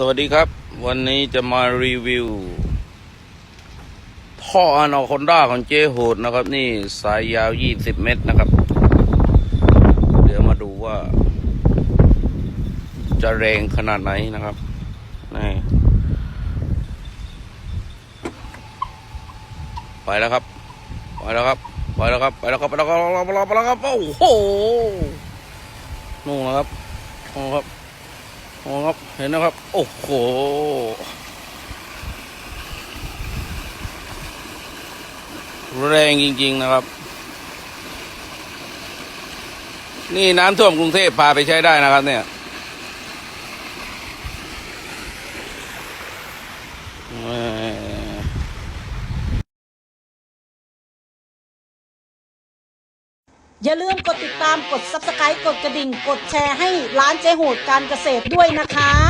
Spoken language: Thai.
สวัสดีครับ วันนี้จะมารีวิว ท่ออนาคอนด้าของเจโหดนะครับ นี่สายยาว 20 เมตรนะครับ เดี๋ยวมาดูว่า จะแรงขนาดไหนนะครับนี่ไปแล้วครับ ไปแล้วครับ ไปแล้วครับ ไปแล้วครับ ไปแล้วครับไปแล้วครับไปแล้วครับโอ้โหนู่นนะครับนู่นครับ มองครับเห็นนะครับ โอ้โหแรงจริง ๆ นะครับ นี่น้ำท่วมกรุงเทพพาไปใช้ได้นะครับ เนี่ยแอย่าลืมกดติดตามกด subscribe กดกระดิ่ง กดแชร์ให้ร้านเจโหดการเกษตรด้วยนะคะ